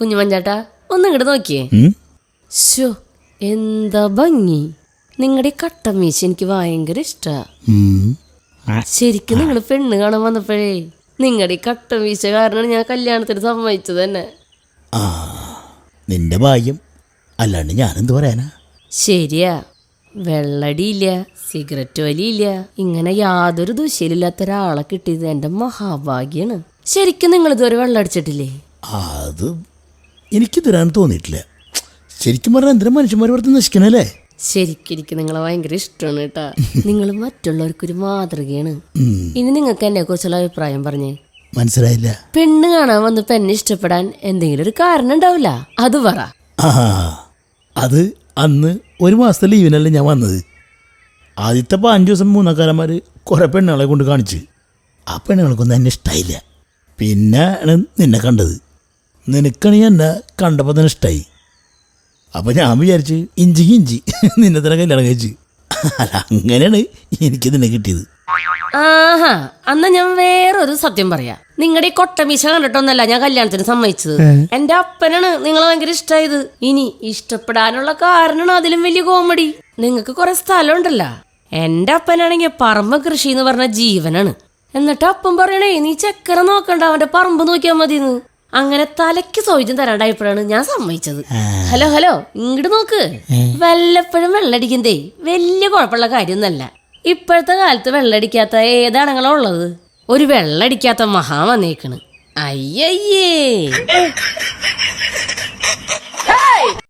കുഞ്ഞുമഞ്ചാട്ടാ ഒന്ന് ഇങ്ങോട്ട് നോക്കിയേ. ശോ എന്താ ഭംഗി. നിങ്ങളുടെ കട്ട മീശ എനിക്ക് ഭയങ്കര ഇഷ്ടാ. ശരിക്കും നിങ്ങൾ പെണ്ണ് കാണാൻ വന്നപ്പോഴേ നിങ്ങളുടെ ഈ കാരണം ഞാൻ കല്യാണത്തിന് സമ്മതിച്ചത് തന്നെ. നിന്റെ ഭാഗ്യം. അല്ലാണ്ട് ഞാനെന്ത് പറയാനാ? ശരിയാ. വെള്ളടിയില്ല സിഗരറ്റ് വലിയില്ല ഇങ്ങനെ യാതൊരു ദുശയിലില്ലാത്ത ഒരാളെ കിട്ടിയത് എന്റെ മഹാഭാഗ്യാണ്. ശരിക്കും നിങ്ങൾ ഇതുവരെ വെള്ളം അടിച്ചിട്ടില്ലേ അത് എനിക്ക് തരാൻ തോന്നിയിട്ടില്ല. ശരിക്കും പറഞ്ഞാൽ എന്തിനാ മനുഷ്യന്മാർ വെറുതെ നശിക്കണല്ലേ? ശരിക്കും എനിക്ക് നിങ്ങളെ ഭയങ്കര ഇഷ്ടമാണ് കേട്ടാ. നിങ്ങൾ മറ്റുള്ളവർക്കൊരു മാതൃകയാണ്. ഇനി നിങ്ങൾക്ക് എന്നെ കുറിച്ചുള്ള അഭിപ്രായം പറഞ്ഞേ. മനസ്സിലായില്ല. പെണ്ണ് കാണാൻ വന്നപ്പോ എന്നെ ഇഷ്ടപ്പെടാൻ എന്തെങ്കിലും ഒരു കാരണം ഉണ്ടാവില്ല. അത് പറ. ആ അത് അന്ന് ഒരു മാസത്തെ ലീവിനല്ലേ ഞാൻ വന്നത്. ആദ്യത്തെ അഞ്ച് ദിവസം മൂന്നക്കാരന്മാർ കുറേ പെണ്ണുകളെ കൊണ്ട് കാണിച്ച്. ആ പെണ്ണുങ്ങൾക്കൊന്നും എന്നെ ഇഷ്ടമായില്ല പിന്നെ ആണ് നിന്നെ കണ്ടത്. നിനക്കാണെങ്കിൽ എന്നെ കണ്ടപ്പോൾ തന്നെ ഇഷ്ടമായി അപ്പം ഞാൻ വിചാരിച്ച് ഇഞ്ചി ഇഞ്ചി. നിന്നെ തന്നെ കല്യാണം കഴിച്ച്. അല്ല അങ്ങനെയാണ് എനിക്ക് നിന്നെ കിട്ടിയത്. ആഹാ അന്ന് ഞാൻ വേറൊരു സത്യം പറയാ. നിങ്ങളുടെ ഈ കൊട്ടമീശ കണ്ടിട്ടൊന്നല്ല ഞാൻ കല്യാണത്തിന് സമ്മതിച്ചത്. എന്റെ അപ്പനാണ് നിങ്ങളെ ഭയങ്കര ഇഷ്ടമായത് ഇനി ഇഷ്ടപ്പെടാനുള്ള കാരണമാണ് അതിലും വലിയ കോമഡി നിങ്ങൾക്ക് കുറെ സ്ഥലം ഉണ്ടല്ലോ എന്റെ അപ്പനാണെങ്കിൽ പറമ്പ് കൃഷി എന്ന് പറഞ്ഞ ജീവനാണ്. എന്നിട്ട് അപ്പം പറയണേ നീ ചക്കര നോക്കണ്ട അവന്റെ പറമ്പ് നോക്കിയാൽ മതിന്ന്. അങ്ങനെ തലയ്ക്ക് സൗജ്യം തരാണ്ടായപ്പോഴാണ് ഞാൻ സമ്മതിച്ചത്. ഹലോ ഹലോ ഇങ്ങോട്ട് നോക്ക്. വല്ലപ്പോഴും വെള്ളടിക്കുന്നതേ വലിയ കുഴപ്പമുള്ള കാര്യമൊന്നല്ല ഇപ്പോഴത്തെ കാലത്ത് വെള്ളടിക്കാത്ത ഏതാണങ്ങളോ ഉള്ളത്? ഒരു വെള്ളടിക്കാത്ത മഹാ വന്നേക്കണ്. അയ്യയ്യേ.